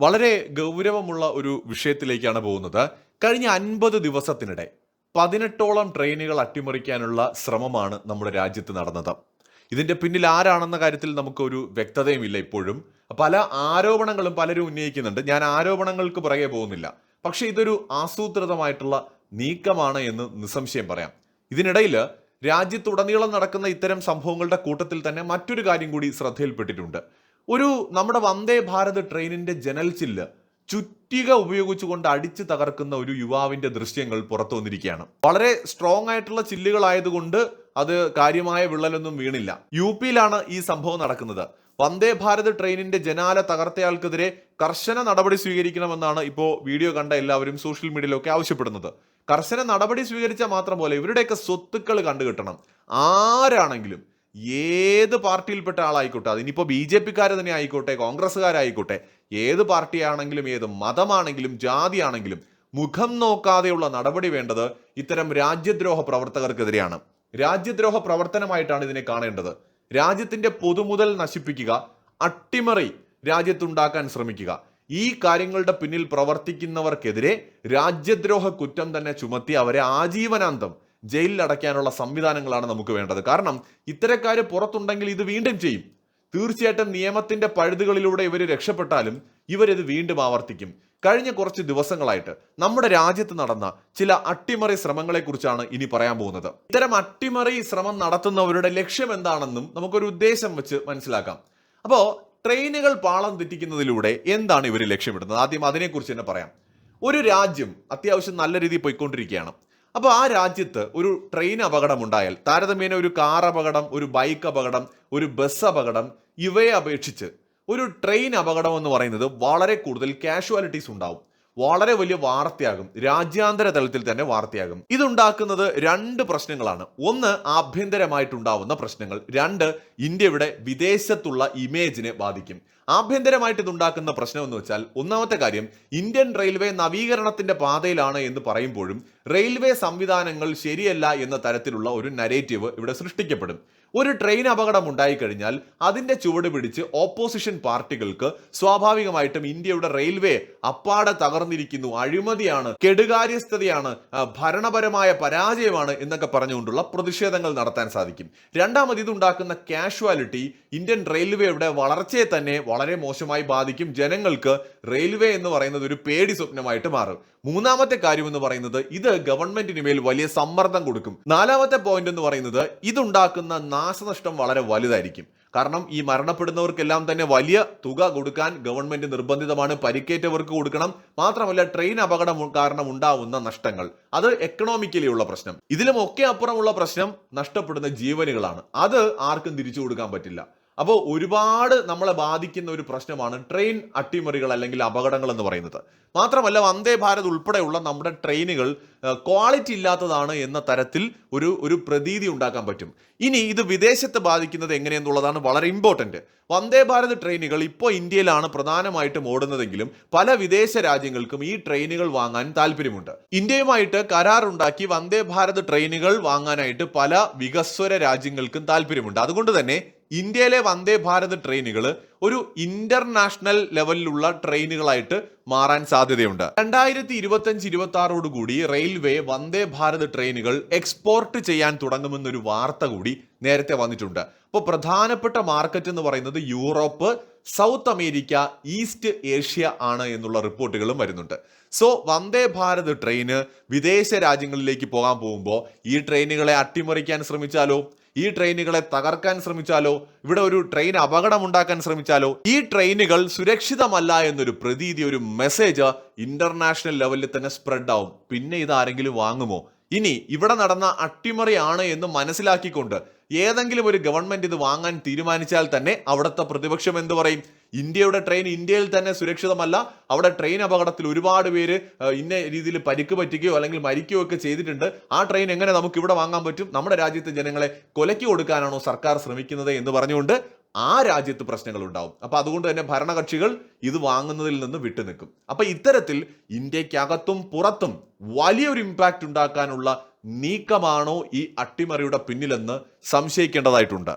വളരെ ഗൗരവമുള്ള ഒരു വിഷയത്തിലേക്കാണ് പോകുന്നത്. കഴിഞ്ഞ അൻപത് ദിവസത്തിനിടെ പതിനെട്ടോളം ട്രെയിനുകൾ അട്ടിമറിക്കാനുള്ള ശ്രമമാണ് നമ്മുടെ രാജ്യത്ത് നടന്നത്. ഇതിന്റെ പിന്നിൽ ആരാണെന്ന കാര്യത്തിൽ നമുക്കൊരു വ്യക്തതയും ഇല്ല ഇപ്പോഴും. പല ആരോപണങ്ങളും പലരും ഉന്നയിക്കുന്നുണ്ട്. ഞാൻ ആരോപണങ്ങൾക്ക് പുറകെ പോകുന്നില്ല. പക്ഷെ ഇതൊരു ആസൂത്രിതമായിട്ടുള്ള നീക്കമാണ് എന്ന് നിസ്സംശയം പറയാം. ഇതിനിടയിൽ രാജ്യത്തുടനീളം നടക്കുന്ന ഇത്തരം സംഭവങ്ങളുടെ കൂട്ടത്തിൽ തന്നെ മറ്റൊരു കാര്യം കൂടി ശ്രദ്ധയിൽപ്പെട്ടിട്ടുണ്ട്. ഒരു നമ്മുടെ വന്ദേ ഭാരത് ട്രെയിനിന്റെ ജനൽ ചില്ല് ചുറ്റിക ഉപയോഗിച്ചുകൊണ്ട് അടിച്ചു തകർക്കുന്ന ഒരു യുവാവിന്റെ ദൃശ്യങ്ങൾ പുറത്തു വന്നിരിക്കുകയാണ്. വളരെ സ്ട്രോങ് ആയിട്ടുള്ള ചില്ലുകളായതുകൊണ്ട് അത് കാര്യമായ വിള്ളലൊന്നും വീണില്ല. യു പിയിലാണ് ഈ സംഭവം നടക്കുന്നത്. വന്ദേ ഭാരത് ട്രെയിനിന്റെ ജനാല തകർത്തയാൾക്കെതിരെ കർശന നടപടി സ്വീകരിക്കണമെന്നാണ് ഇപ്പോൾ വീഡിയോ കണ്ട എല്ലാവരും സോഷ്യൽ മീഡിയയിലൊക്കെ ആവശ്യപ്പെടുന്നത്. കർശന നടപടി സ്വീകരിച്ചാൽ മാത്രം പോലെ ഇവരുടെയൊക്കെ സ്വത്തുക്കൾ കണ്ടുകിട്ടണം. ആരാണെങ്കിലും ഏത് പാർട്ടിയിൽപ്പെട്ട ആളായിക്കോട്ടെ അതിനിപ്പോൾ ബി ജെ പിക്കാർ തന്നെ ആയിക്കോട്ടെ കോൺഗ്രസ്സുകാരായിക്കോട്ടെ ഏത് പാർട്ടിയാണെങ്കിലും ഏത് മതമാണെങ്കിലും ജാതിയാണെങ്കിലും മുഖം നോക്കാതെയുള്ള നടപടി വേണ്ടത് ഇത്തരം രാജ്യദ്രോഹ പ്രവർത്തകർക്കെതിരെയാണ്. രാജ്യദ്രോഹ പ്രവർത്തനമായിട്ടാണ് ഇതിനെ കാണേണ്ടത്. രാജ്യത്തിന്റെ പൊതുമുതൽ നശിപ്പിക്കുക അട്ടിമറി രാജ്യത്തുണ്ടാക്കാൻ ശ്രമിക്കുക. ഈ കാര്യങ്ങളുടെ പിന്നിൽ പ്രവർത്തിക്കുന്നവർക്കെതിരെ രാജ്യദ്രോഹ കുറ്റം തന്നെ ചുമത്തി അവരെ ആജീവനാന്തം ജയിലിൽ അടയ്ക്കാനുള്ള സംവിധാനങ്ങളാണ് നമുക്ക് വേണ്ടത്. കാരണം ഇത്തരക്കാർ പുറത്തുണ്ടെങ്കിൽ ഇത് വീണ്ടും ചെയ്യും. തീർച്ചയായിട്ടും നിയമത്തിന്റെ പഴുതുകളിലൂടെ ഇവർ രക്ഷപ്പെട്ടാലും ഇവരിത് വീണ്ടും ആവർത്തിക്കും. കഴിഞ്ഞ കുറച്ച് ദിവസങ്ങളായിട്ട് നമ്മുടെ രാജ്യത്ത് നടന്ന ചില അട്ടിമറി ശ്രമങ്ങളെക്കുറിച്ചാണ് ഇനി പറയാൻ പോകുന്നത്. ഇത്തരം അട്ടിമറി ശ്രമം നടത്തുന്നവരുടെ ലക്ഷ്യം എന്താണെന്നും നമുക്കൊരു ഉദ്ദേശം വെച്ച് മനസ്സിലാക്കാം. അപ്പോൾ ട്രെയിനുകൾ പാളം തെറ്റിക്കുന്നതിലൂടെ എന്താണ് ഇവർ ലക്ഷ്യമിടുന്നത്? ആദ്യം അതിനെക്കുറിച്ച് തന്നെ പറയാം. ഒരു രാജ്യം അത്യാവശ്യം നല്ല രീതിയിൽ പോയിക്കൊണ്ടിരിക്കുകയാണ്. അപ്പോൾ ആ രാജ്യത്ത് ഒരു ട്രെയിൻ അപകടം ഉണ്ടായാൽ താരതമ്യേന ഒരു കാർ അപകടം ഒരു ബൈക്ക് അപകടം ഒരു ബസ് അപകടം ഇവയെ അപേക്ഷിച്ച് ഒരു ട്രെയിൻ അപകടം എന്ന് പറയുന്നത് വളരെ കൂടുതൽ കാഷ്വാലിറ്റീസ് ഉണ്ടാവും. വളരെ വലിയ വാർത്തയാകും. രാജ്യാന്തര തലത്തിൽ തന്നെ വാർത്തയാകും. ഇതുണ്ടാക്കുന്നത് രണ്ട് പ്രശ്നങ്ങളാണ്. ഒന്ന് ആഭ്യന്തരമായിട്ടുണ്ടാവുന്ന പ്രശ്നങ്ങൾ. രണ്ട് ഇന്ത്യയുടെ വിദേശത്തുള്ള ഇമേജിനെ ബാധിക്കും. ആഭ്യന്തരമായിട്ട് ഇതുണ്ടാക്കുന്ന പ്രശ്നം എന്ന് വെച്ചാൽ ഒന്നാമത്തെ കാര്യം ഇന്ത്യൻ റെയിൽവേ നവീകരണത്തിന്റെ പാതയിലാണ് എന്ന് പറയുമ്പോഴും റെയിൽവേ സംവിധാനങ്ങൾ ശരിയല്ല എന്ന തരത്തിലുള്ള ഒരു നരേറ്റീവ് ഇവിടെ സൃഷ്ടിക്കപ്പെടും. ഒരു ട്രെയിൻ അപകടം ഉണ്ടായിക്കഴിഞ്ഞാൽ അതിന്റെ ചുവട് പിടിച്ച് ഓപ്പോസിഷൻ പാർട്ടികൾക്ക് സ്വാഭാവികമായിട്ടും ഇന്ത്യയുടെ റെയിൽവേ അപ്പാടെ തകർന്നിരിക്കുന്നു. അഴിമതിയാണ് കെടുകാര്യസ്ഥതയാണ് ഭരണപരമായ പരാജയമാണ് എന്നൊക്കെ പറഞ്ഞുകൊണ്ടുള്ള പ്രതിഷേധങ്ങൾ നടത്താൻ സാധിക്കും. രണ്ടാമത് ഇതുണ്ടാക്കുന്ന കാഷ്വാലിറ്റി ഇന്ത്യൻ റെയിൽവേയുടെ വളർച്ചയെ തന്നെ വളരെ മോശമായി ബാധിക്കും. ജനങ്ങൾക്ക് റെയിൽവേ എന്ന് പറയുന്നത് ഒരു പേടി സ്വപ്നമായിട്ട് മാറും. മൂന്നാമത്തെ കാര്യം എന്ന് പറയുന്നത് ഇത് ഗവൺമെന്റിന് മേൽ വലിയ സമ്മർദ്ദം കൊടുക്കും. നാലാമത്തെ പോയിന്റ് എന്ന് പറയുന്നത് ഇതുണ്ടാക്കുന്ന നാശനഷ്ടം വളരെ വലുതായിരിക്കും. കാരണം ഈ മരണപ്പെടുന്നവർക്കെല്ലാം തന്നെ വലിയ തുക കൊടുക്കാൻ ഗവൺമെന്റ് നിർബന്ധിതമാണ്. പരിക്കേറ്റവർക്ക് കൊടുക്കണം. മാത്രമല്ല ട്രെയിൻ അപകടം കാരണം ഉണ്ടാവുന്ന നഷ്ടങ്ങൾ. അത് എക്കണോമിക്കലി ഉള്ള പ്രശ്നം. ഇതിലും ഒക്കെ അപ്പുറമുള്ള പ്രശ്നം നഷ്ടപ്പെടുന്ന ജീവനുകളാണ്. അത് ആർക്കും തിരിച്ചു കൊടുക്കാൻ പറ്റില്ല. അപ്പോൾ ഒരുപാട് നമ്മളെ ബാധിക്കുന്ന ഒരു പ്രശ്നമാണ് ട്രെയിൻ അട്ടിമറികൾ അല്ലെങ്കിൽ അപകടങ്ങൾ എന്ന് പറയുന്നത്. മാത്രമല്ല വന്ദേ ഭാരത് ഉൾപ്പെടെയുള്ള നമ്മുടെ ട്രെയിനുകൾ ക്വാളിറ്റി ഇല്ലാത്തതാണ് എന്ന തരത്തിൽ ഒരു ഒരു പ്രതീതി ഉണ്ടാക്കാൻ പറ്റും. ഇനി ഇത് വിദേശത്ത് ബാധിക്കുന്നത് എങ്ങനെയെന്നുള്ളതാണ് വളരെ ഇമ്പോർട്ടന്റ് വന്ദേ ഭാരത് ട്രെയിനുകൾ ഇപ്പോൾ ഇന്ത്യയിലാണ് പ്രധാനമായിട്ടും ഓടുന്നതെങ്കിലും പല വിദേശ രാജ്യങ്ങൾക്കും ഈ ട്രെയിനുകൾ വാങ്ങാൻ താല്പര്യമുണ്ട്. ഇന്ത്യയുമായിട്ട് കരാറുണ്ടാക്കി വന്ദേ ഭാരത് ട്രെയിനുകൾ വാങ്ങാനായിട്ട് പല വികസ്വര രാജ്യങ്ങൾക്കും താല്പര്യമുണ്ട്. അതുകൊണ്ട് തന്നെ ഇന്ത്യയിലെ വന്ദേ ഭാരത് ട്രെയിനുകൾ ഒരു ഇന്റർനാഷണൽ ലെവലിലുള്ള ട്രെയിനുകളായിട്ട് മാറാൻ സാധ്യതയുണ്ട്. രണ്ടായിരത്തി ഇരുപത്തഞ്ച് ഇരുപത്തി ആറോട് കൂടി റെയിൽവേ വന്ദേ ഭാരത് ട്രെയിനുകൾ എക്സ്പോർട്ട് ചെയ്യാൻ തുടങ്ങുമെന്നൊരു വാർത്ത കൂടി നേരത്തെ വന്നിട്ടുണ്ട്. അപ്പോൾ പ്രധാനപ്പെട്ട മാർക്കറ്റ് എന്ന് പറയുന്നത് Europe South America East Asia ആണ് എന്നുള്ള റിപ്പോർട്ടുകളും വരുന്നുണ്ട്. സോ വന്ദേ ഭാരത് ട്രെയിന് വിദേശ രാജ്യങ്ങളിലേക്ക് പോകാൻ പോകുമ്പോൾ ഈ ട്രെയിനുകളെ അട്ടിമറിക്കാൻ ശ്രമിച്ചാലോ? ഈ ട്രെയിനുകളെ തകർക്കാൻ ശ്രമിച്ചാലോ? ഇവിടെ ഒരു ട്രെയിൻ അപകടം ഉണ്ടാക്കാൻ ശ്രമിച്ചാലോ? ഈ ട്രെയിനുകൾ സുരക്ഷിതമല്ല എന്നൊരു പ്രതീതി ഒരു മെസ്സേജ് ഇന്റർനാഷണൽ ലെവലിൽ തന്നെ സ്പ്രെഡ് ആവും. പിന്നെ ഇത് ആരെങ്കിലും വാങ്ങുമോ? ഇനി ഇവിടെ നടന്ന അട്ടിമറിയാണ് എന്ന് മനസ്സിലാക്കിക്കൊണ്ട് ഏതെങ്കിലും ഒരു ഗവൺമെന്റ് ഇത് വാങ്ങാൻ തീരുമാനിച്ചാൽ തന്നെ അവിടുത്തെ പ്രതിപക്ഷം എന്ത് പറയും? ഇന്ത്യയുടെ ട്രെയിൻ ഇന്ത്യയിൽ തന്നെ സുരക്ഷിതമല്ല. അവിടെ ട്രെയിൻ അപകടത്തിൽ ഒരുപാട് പേര് ഇന്ന രീതിയിൽ പരിക്ക് പറ്റുകയോ അല്ലെങ്കിൽ മരിക്കുകയോ ഒക്കെ ചെയ്തിട്ടുണ്ട്. ആ ട്രെയിൻ എങ്ങനെ നമുക്ക് ഇവിടെ വാങ്ങാൻ പറ്റും? നമ്മുടെ രാജ്യത്തെ ജനങ്ങളെ കൊലക്കി കൊടുക്കാനാണോ സർക്കാർ ശ്രമിക്കുന്നത് എന്ന് പറഞ്ഞുകൊണ്ട് ആ രാജ്യത്ത് പ്രശ്നങ്ങൾ ഉണ്ടാവും. അപ്പൊ അതുകൊണ്ട് തന്നെ ഭരണകക്ഷികൾ ഇത് വാങ്ങുന്നതിൽ നിന്ന് വിട്ടുനിൽക്കും അപ്പൊ ഇത്തരത്തിൽ ഇന്ത്യക്കകത്തും പുറത്തും വലിയൊരു ഇമ്പാക്റ്റ് ഉണ്ടാക്കാനുള്ള നീക്കമാണോ ഈ അട്ടിമറിയുടെ പിന്നിലെന്ന് സംശയിക്കേണ്ടതായിട്ടുണ്ട്.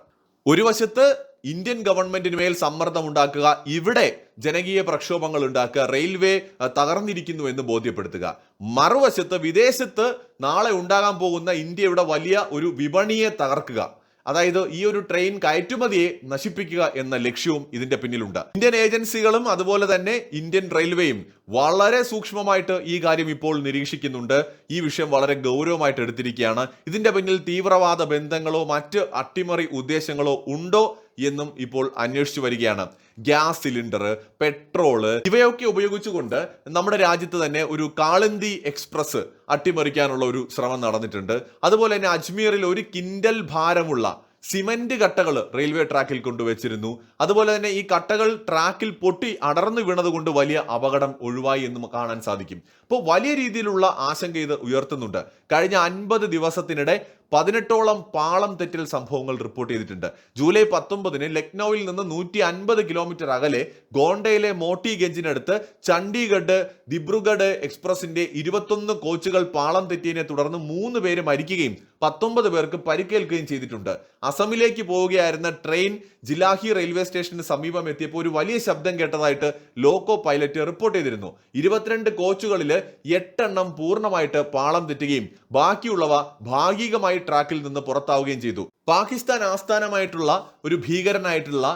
ഒരു വശത്ത് ഇന്ത്യൻ ഗവൺമെന്റിന് മേൽ സമ്മർദ്ദം ഉണ്ടാക്കുക ഇവിടെ ജനകീയ പ്രക്ഷോഭങ്ങൾ ഉണ്ടാക്കുക റെയിൽവേ തകർന്നിരിക്കുന്നു എന്ന് ബോധ്യപ്പെടുത്തുക. മറുവശത്ത് വിദേശത്ത് നാളെ ഉണ്ടാകാൻ പോകുന്ന ഇന്ത്യയുടെ വലിയ ഒരു വിപണിയെ തകർക്കുക. അതായത് ഈ ഒരു ട്രെയിൻ കയറ്റുമതിയെ നശിപ്പിക്കുക എന്ന ലക്ഷ്യവും ഇതിന്റെ പിന്നിലുണ്ട്. ഇന്ത്യൻ ഏജൻസികളും അതുപോലെ തന്നെ ഇന്ത്യൻ റെയിൽവേയും വളരെ സൂക്ഷ്മമായിട്ട് ഈ കാര്യം ഇപ്പോൾ നിരീക്ഷിക്കുന്നുണ്ട്. ഈ വിഷയം വളരെ ഗൗരവമായിട്ട് എടുത്തിരിക്കുകയാണ്. ഇതിന്റെ പിന്നിൽ തീവ്രവാദ ബന്ധങ്ങളോ മറ്റ് അട്ടിമറി ഉദ്ദേശങ്ങളോ ഉണ്ടോ എന്നും ഇപ്പോൾ അന്വേഷിച്ചു വരികയാണ്. ഗ്യാസ് സിലിണ്ടർ പെട്രോൾ ഇവയൊക്കെ ഉപയോഗിച്ചുകൊണ്ട് നമ്മുടെ രാജ്യത്ത് തന്നെ ഒരു കാളന്തി എക്സ്പ്രസ് അട്ടിമറിക്കാനുള്ള ഒരു ശ്രമം നടന്നിട്ടുണ്ട്. അതുപോലെ തന്നെ അജ്മീറിൽ ഒരു കിൻഡൽ ഭാരമുള്ള സിമന്റ് കട്ടകൾ റെയിൽവേ ട്രാക്കിൽ കൊണ്ടുവച്ചിരുന്നു. അതുപോലെ തന്നെ ഈ കട്ടകൾ ട്രാക്കിൽ പൊട്ടി അടർന്നു വീണതുകൊണ്ട് വലിയ അപകടം ഒഴിവായി എന്ന് കാണാൻ സാധിക്കും. അപ്പോൾ വലിയ രീതിയിലുള്ള ആശങ്ക ഇത് ഉയർത്തുന്നുണ്ട്. കഴിഞ്ഞ അൻപത് ദിവസത്തിനിടെ പതിനെട്ടോളം പാളം തെറ്റൽ സംഭവങ്ങൾ റിപ്പോർട്ട് ചെയ്തിട്ടുണ്ട്. ജൂലൈ പത്തൊമ്പതിന് ലക്നൌവിൽ നിന്ന് നൂറ്റി അൻപത് കിലോമീറ്റർ അകലെ ഗോണ്ടയിലെ മോട്ടിഗഞ്ചിനടുത്ത് ചണ്ഡീഗഡ് ദിബ്രുഗഡ് എക്സ്പ്രസിന്റെ ഇരുപത്തൊന്ന് കോച്ചുകൾ പാളം തെറ്റിയതിനെ തുടർന്ന് മൂന്ന് പേര് മരിക്കുകയും പത്തൊമ്പത് പേർക്ക് പരിക്കേൽക്കുകയും ചെയ്തിട്ടുണ്ട്. അസമിലേക്ക് പോവുകയായിരുന്ന ട്രെയിൻ ജിലാഹി റെയിൽവേ സ്റ്റേഷന് സമീപം എത്തിയപ്പോൾ ഒരു വലിയ ശബ്ദം കേട്ടതായിട്ട് ലോക്കോ പൈലറ്റ് റിപ്പോർട്ട് ചെയ്തിരുന്നു. ഇരുപത്തിരണ്ട് കോച്ചുകളിൽ എട്ടെണ്ണം പൂർണമായിട്ട് പാളം തെറ്റുകയും ബാക്കിയുള്ളവ ഭാഗികമായി ട്രാക്കിൽ നിന്ന് പുറത്താവുകയും ചെയ്തു. പാകിസ്ഥാൻ ആസ്ഥാനമായിട്ടുള്ള ഒരു ഭീകരനായിട്ടുള്ള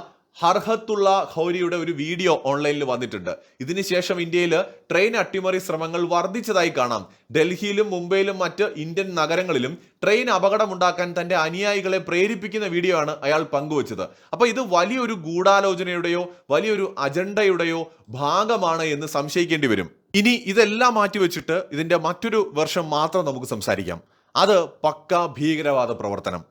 ഹർഹത്തുള്ള ഖൗരിയുടെ ഒരു വീഡിയോ ഓൺലൈനിൽ വന്നിട്ടുണ്ട്. ഇതിനുശേഷം ഇന്ത്യയിൽ ട്രെയിൻ അട്ടിമറി ശ്രമങ്ങൾ വർദ്ധിച്ചതായി കാണാം. ഡൽഹിയിലും മുംബൈയിലും മറ്റ് ഇന്ത്യൻ നഗരങ്ങളിലും ട്രെയിൻ അപകടമുണ്ടാക്കാൻ തന്റെ അനുയായികളെ പ്രേരിപ്പിക്കുന്ന വീഡിയോ ആണ് അയാൾ പങ്കുവച്ചത്. അപ്പൊ ഇത് വലിയൊരു ഗൂഢാലോചനയുടെയോ വലിയൊരു അജണ്ടയുടെയോ ഭാഗമാണ് എന്ന് സംശയിക്കേണ്ടി വരും. ഇനി ഇതെല്ലാം മാറ്റിവെച്ചിട്ട് ഇതിന്റെ മറ്റൊരു വർഷം മാത്രം നമുക്ക് സംസാരിക്കാം. അത് പക്ക ഭീകരവാദ പ്രവർത്തനം.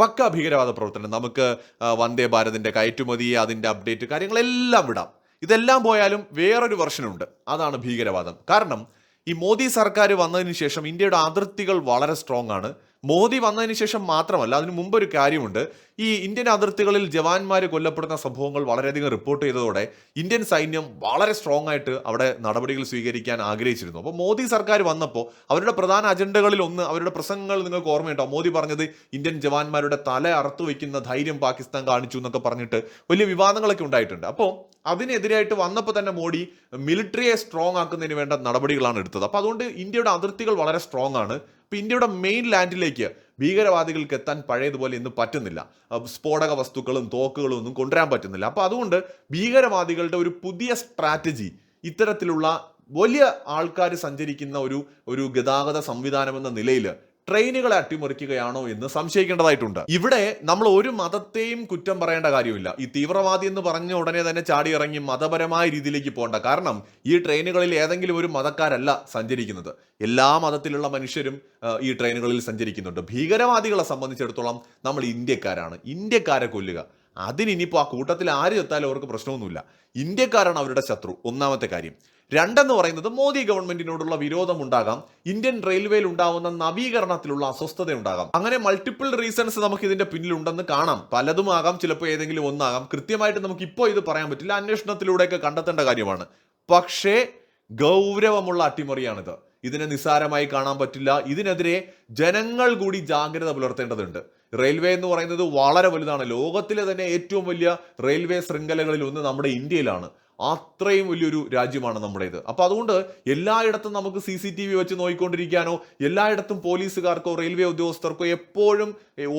പക്ക ഭീകരവാദ പ്രവർത്തനം. നമുക്ക് വന്ദേ ഭാരതിന്റെ കയറ്റുമതി അതിന്റെ അപ്ഡേറ്റ് കാര്യങ്ങളെല്ലാം വിടാം. ഇതെല്ലാം പോയാലും വേറൊരു വെർഷനുണ്ട്. അതാണ് ഭീകരവാദം. കാരണം ഈ മോദി സർക്കാർ വന്നതിന് ശേഷം ഇന്ത്യയുടെ അതിർത്തികൾ വളരെ സ്ട്രോങ് ആണ്. മോദി വന്നതിന് ശേഷം മാത്രമല്ല അതിന് മുമ്പ് ഒരു കാര്യമുണ്ട്. ഈ ഇന്ത്യൻ അതിർത്തികളിൽ ജവാന്മാർ കൊല്ലപ്പെടുന്ന സംഭവങ്ങൾ വളരെയധികം റിപ്പോർട്ട് ചെയ്തതോടെ ഇന്ത്യൻ സൈന്യം വളരെ സ്ട്രോങ് ആയിട്ട് അവിടെ നടപടികൾ സ്വീകരിക്കാൻ ആഗ്രഹിച്ചിരുന്നു. അപ്പോൾ മോദി സർക്കാർ വന്നപ്പോൾ അവരുടെ പ്രധാന അജണ്ടകളിൽ ഒന്ന് അവരുടെ പ്രസംഗങ്ങൾ നിങ്ങൾക്ക് ഓർമ്മയുണ്ടോ? മോദി പറഞ്ഞത് ഇന്ത്യൻ ജവാന്മാരുടെ തല അറുത്തു വയ്ക്കുന്ന ധൈര്യം പാകിസ്ഥാൻ കാണിച്ചു എന്നൊക്കെ പറഞ്ഞിട്ട് വലിയ വിവാദങ്ങളൊക്കെ ഉണ്ടായിട്ടുണ്ട്. അപ്പോൾ അതിനെതിരായിട്ട് വന്നപ്പോൾ തന്നെ മോഡി മിലിറ്ററിയെ സ്ട്രോങ് ആക്കുന്നതിന് വേണ്ട നടപടികളാണ് എടുത്തത്. അപ്പോൾ അതുകൊണ്ട് ഇന്ത്യയുടെ അതിർത്തികൾ വളരെ സ്ട്രോങ് ആണ്. ഇപ്പം ഇന്ത്യയുടെ മെയിൻ ലാൻഡിലേക്ക് ഭീകരവാദികൾക്ക് എത്താൻ പഴയതുപോലെ ഇന്ന് പറ്റുന്നില്ല. സ്ഫോടക വസ്തുക്കളും തോക്കുകളും ഒന്നും കൊണ്ടുവരാൻ പറ്റുന്നില്ല. അപ്പോൾ അതുകൊണ്ട് ഭീകരവാദികളുടെ ഒരു പുതിയ സ്ട്രാറ്റജി ഇത്തരത്തിലുള്ള വലിയ ആൾക്കാർ സഞ്ചരിക്കുന്ന ഒരു ഒരു ഗതാഗത സംവിധാനം എന്ന നിലയിൽ ട്രെയിനുകളെ അട്ടിമറിക്കുകയാണോ എന്ന് സംശയിക്കേണ്ടതായിട്ടുണ്ട്. ഇവിടെ നമ്മൾ ഒരു മതത്തെയും കുറ്റം പറയേണ്ട കാര്യമില്ല. ഈ തീവ്രവാദി എന്ന് പറഞ്ഞ ഉടനെ തന്നെ ചാടി ഇറങ്ങി മതപരമായ രീതിയിലേക്ക് പോകണ്ട. കാരണം ഈ ട്രെയിനുകളിൽ ഏതെങ്കിലും ഒരു മതക്കാരല്ല സഞ്ചരിക്കുന്നത്. എല്ലാ മതത്തിലുള്ള മനുഷ്യരും ഈ ട്രെയിനുകളിൽ സഞ്ചരിക്കുന്നുണ്ട്. ഭീകരവാദികളെ സംബന്ധിച്ചിടത്തോളം നമ്മൾ ഇന്ത്യക്കാരാണ്. ഇന്ത്യക്കാരെ കൊല്ലുക. അതിനിപ്പോൾ ആ കൂട്ടത്തിൽ ആര് എത്താലും അവർക്ക് പ്രശ്നമൊന്നുമില്ല. ഇന്ത്യക്കാരാണ് അവരുടെ ശത്രു. ഒന്നാമത്തെ കാര്യം. രണ്ടെന്ന് പറയുന്നത് മോദി ഗവൺമെന്റിനോടുള്ള വിരോധം ഉണ്ടാകാം ഇന്ത്യൻ റെയിൽവേയിൽ ഉണ്ടാവുന്ന നവീകരണത്തിലുള്ള അസ്വസ്ഥത ഉണ്ടാകാം അങ്ങനെ മൾട്ടിപ്പിൾ റീസൺസ് നമുക്ക് ഇതിന്റെ പിന്നിലുണ്ടെന്ന് കാണാം. പലതും ആകാം ചിലപ്പോൾ ഏതെങ്കിലും ഒന്നാകാം. കൃത്യമായിട്ട് നമുക്ക് ഇപ്പോൾ ഇത് പറയാൻ പറ്റില്ല. അന്വേഷണത്തിലൂടെയൊക്കെ കണ്ടെത്തേണ്ട കാര്യമാണ്. പക്ഷേ ഗൗരവമുള്ള അട്ടിമറിയാണിത്. ഇതിനെ നിസ്സാരമായി കാണാൻ പറ്റില്ല. ഇതിനെതിരെ ജനങ്ങൾ കൂടി ജാഗ്രത പുലർത്തേണ്ടതുണ്ട്. റെയിൽവേ എന്ന് പറയുന്നത് വളരെ വലുതാണ്. ലോകത്തിലെ തന്നെ ഏറ്റവും വലിയ റെയിൽവേ ശൃംഖലകളിൽ ഒന്ന് നമ്മുടെ ഇന്ത്യയിലാണ്. അത്രയും വലിയൊരു രാജ്യമാണ് നമ്മുടേത്. അപ്പോൾ അതുകൊണ്ട് എല്ലായിടത്തും നമുക്ക് സി സി ടി വി വെച്ച് നോക്കിക്കൊണ്ടിരിക്കാനോ എല്ലായിടത്തും പോലീസുകാർക്കോ റെയിൽവേ ഉദ്യോഗസ്ഥർക്കോ എപ്പോഴും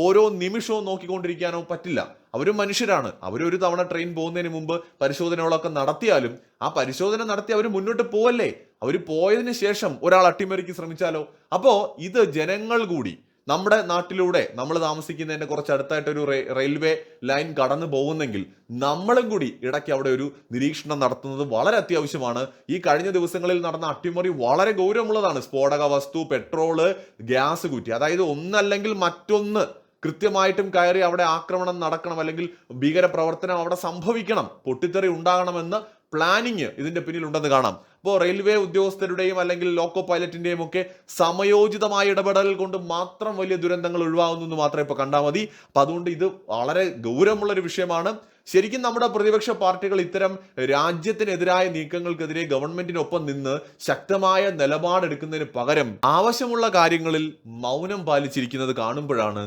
ഓരോ നിമിഷവും നോക്കിക്കൊണ്ടിരിക്കാനോ പറ്റില്ല. അവരും മനുഷ്യരാണ്. അവരൊരു തവണ ട്രെയിൻ പോകുന്നതിന് മുമ്പ് പരിശോധനകളൊക്കെ നടത്തിയാലും ആ പരിശോധന നടത്തി അവർ മുന്നോട്ട് പോവല്ലേ? അവർ പോയതിന് ശേഷം ഒരാൾ അട്ടിമറിക്ക് ശ്രമിച്ചാലോ? അപ്പോൾ ഇത് ജനങ്ങൾ കൂടി നമ്മുടെ നാട്ടിലൂടെ നമ്മൾ താമസിക്കുന്നതിന്റെ കുറച്ച് അടുത്തായിട്ട് ഒരു റെയിൽവേ ലൈൻ കടന്നു പോകുന്നെങ്കിൽ നമ്മളും കൂടി ഇടയ്ക്ക് അവിടെ ഒരു നിരീക്ഷണം നടത്തുന്നത് വളരെ അത്യാവശ്യമാണ്. ഈ കഴിഞ്ഞ ദിവസങ്ങളിൽ നടന്ന അട്ടിമറി വളരെ ഗൗരവമുള്ളതാണ്. സ്ഫോടക വസ്തു പെട്രോൾ ഗ്യാസ് കുറ്റി. അതായത് ഒന്നല്ലെങ്കിൽ മറ്റൊന്ന് കൃത്യമായിട്ടും കയറി അവിടെ ആക്രമണം നടക്കണം അല്ലെങ്കിൽ ഭീകര പ്രവർത്തനം അവിടെ സംഭവിക്കണം പൊട്ടിത്തെറി ഉണ്ടാകണമെന്ന് പ്ലാനിങ് ഇതിന്റെ പിന്നിലുണ്ടെന്ന് കാണാം. അപ്പോൾ റെയിൽവേ ഉദ്യോഗസ്ഥരുടെയും അല്ലെങ്കിൽ ലോക്കോ പൈലറ്റിന്റെയും ഒക്കെ സമയോചിതമായ ഇടപെടൽ കൊണ്ട് മാത്രം വലിയ ദുരന്തങ്ങൾ ഒഴിവാകുന്നു എന്ന് മാത്രമേ ഇപ്പോൾ കണ്ടാൽ മതി. അപ്പം അതുകൊണ്ട് ഇത് വളരെ ഗൗരവമുള്ള ഒരു വിഷയമാണ്. ശരിക്കും നമ്മുടെ പ്രതിപക്ഷ പാർട്ടികൾ ഇത്തരം രാജ്യത്തിനെതിരായ നീക്കങ്ങൾക്കെതിരെ ഗവൺമെന്റിനൊപ്പം നിന്ന് ശക്തമായ നിലപാടെടുക്കുന്നതിന് പകരം ആവശ്യമുള്ള കാര്യങ്ങളിൽ മൗനം പാലിച്ചിരിക്കുന്നത് കാണുമ്പോഴാണ്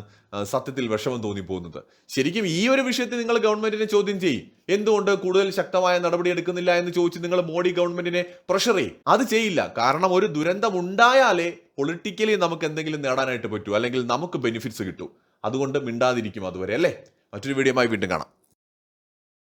സത്യത്തിൽ വിഷമം തോന്നിപ്പോകുന്നത്. ശരിക്കും ഈ ഒരു വിഷയത്തിൽ നിങ്ങൾ ഗവൺമെന്റിനെ ചോദ്യം ചെയ്യും. എന്തുകൊണ്ട് കൂടുതൽ ശക്തമായ നടപടി എടുക്കുന്നില്ല എന്ന് ചോദിച്ച് നിങ്ങൾ മോഡി ഗവൺമെന്റിനെ പ്രഷർ ചെയ്യും? അത് ചെയ്യില്ല. കാരണം ഒരു ദുരന്തം ഉണ്ടായാലേ പൊളിറ്റിക്കലി നമുക്ക് എന്തെങ്കിലും നേടാനായിട്ട് പറ്റൂ. അല്ലെങ്കിൽ നമുക്ക് ബെനിഫിറ്റ്സ് കിട്ടൂ. അതുകൊണ്ട് മിണ്ടാതിരിക്കും അതുവരെ അല്ലേ? മറ്റൊരു വീഡിയോയുമായി വീണ്ടും കാണാം.